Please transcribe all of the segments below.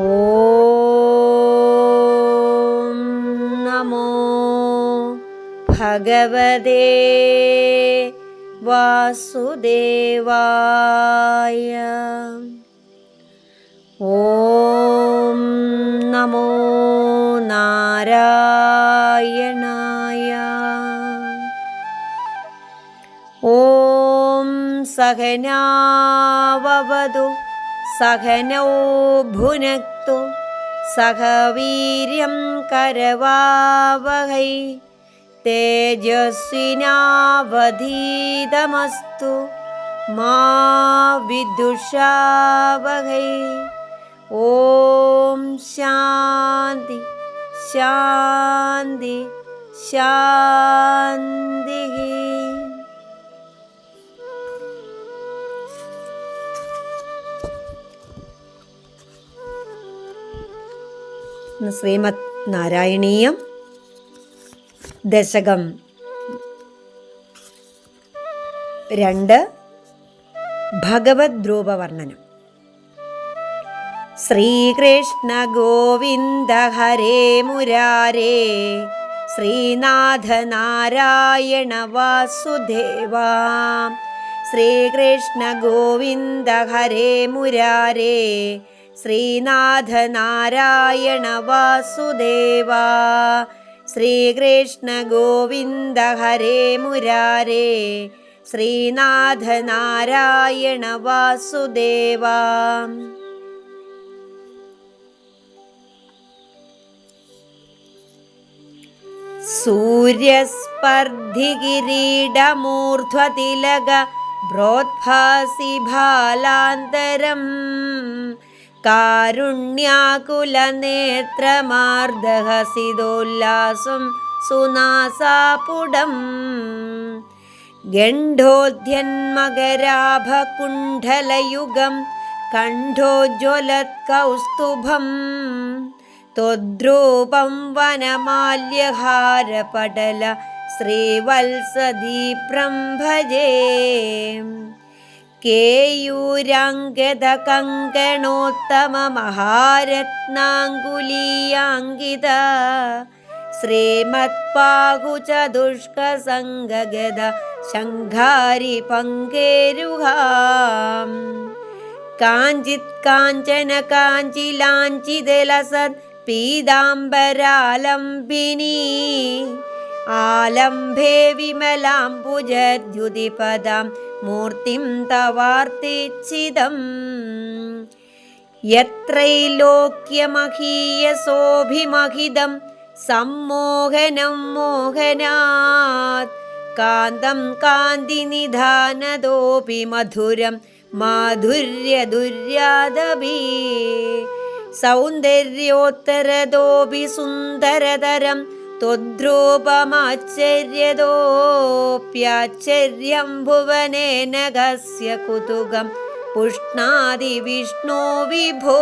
ഓം നമോ ഭഗവതേ വാസുദേവായ. ഓം നമോ നാരായണായ. ഓം സഹനാവവതു सहनौ भुनक्तु सख वीर्यं करवावहै। तेजस्विनावधीतमस्तु मा विदुषावहै। ॐ शान्ति शान्ति शान्तिः। ശ്രീമദ് നാരായണീയം ദശകം രണ്ട് ഭഗവത് ധ്രുവവർണനം ശ്രീകൃഷ്ണ ഗോവിന്ദ ഹരേ മുരാരേ ശ്രീനാഥ നാരായണ വാസുദേവ ശ്രീകൃഷ്ണ ഗോവിന്ദ ഹരേ മുരാരേ श्रीनाथनारायणवासुदेवा श्रीकृष्णगोविन्द हरे मुरारे श्रीनाथनारायणवासुदेवा सूर्यस्पर्धिगिरीडमूर्ध्वतिलकभ्रोद्भासि भालान्तरम् കാരുണ്യാകുലനേത്രമാർദ്ദഹസിതോല്ലാസം സുനാസാപുടം. ഗണ്ഡോധ്യന്മകരാഭകുണ്ഠലയുഗം കണ്ഠോജ്വലത്കൗസ്തുഭം. ത്വദ്രൂപം വനമാല്യഹാരപടല ശ്രീവത്സദീപ്രംഭജേ കേയൂരാംഗത കങ്കണോത്തമ മഹാരത്നാങ്കുലീയാങ്കിത ശ്രീമത്പാകുചതുഷ്കസംഗഗത ശങ്കാരി പങ്കേരുഹാം കാഞ്ചിത് കാഞ്ചന കാഞ്ചിലാഞ്ചിതലസത് പീതാംബരാലംബിനീ. ആലംബേ വിമലാംബുജദ്യുതിപദം മൂർത്തിം തവാർത്തിച്ചിതം. യത്രൈലോക്യമഹീയസോഭിമഹിതം സമ്മോഹനം മോഹനാത്. കാന്തം കാന്തിനിധാനതോപി മധുരം മാധുര്യദുര്യാദബീ സൗന്ദര്യോത്തരതോപി സുന്ദരതരം त्वद्रूपमाश्चर्यतोऽप्याश्चर्यं भुवनेन गस्य कुतुकं पुष्णादि विष्णो विभो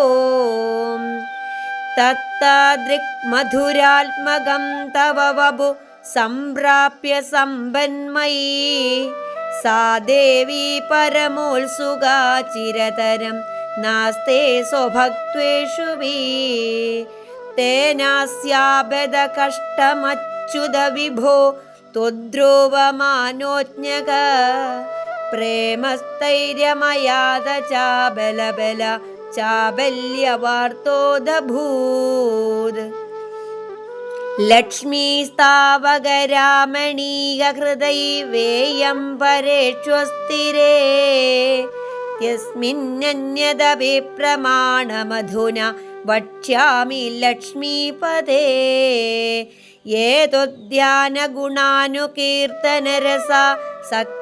तत्तादृक्मधुरात्मकं तव वभु सम्प्राप्य सम्पन्मयी सा देवी परमोत्सुका चिरतरम् नास्ते स्वभक्त्वेषु वि तेनास्याबदकष्टमच्युत विभो त्वद्रोवमानोज्ञक प्रेमस्थैर्यमयाद चाबलबल चाबल्यवार्तोदभूत् लक्ष्मीस्तावगरामणीयहृदैवेयं परेष्वस्तिरे यस्मिन्नन्यदपि प्रमाणमधुना वक्ष्यामि लक्ष्मीपदे ये त्वद्यानगुणानुकीर्तनरसा सत्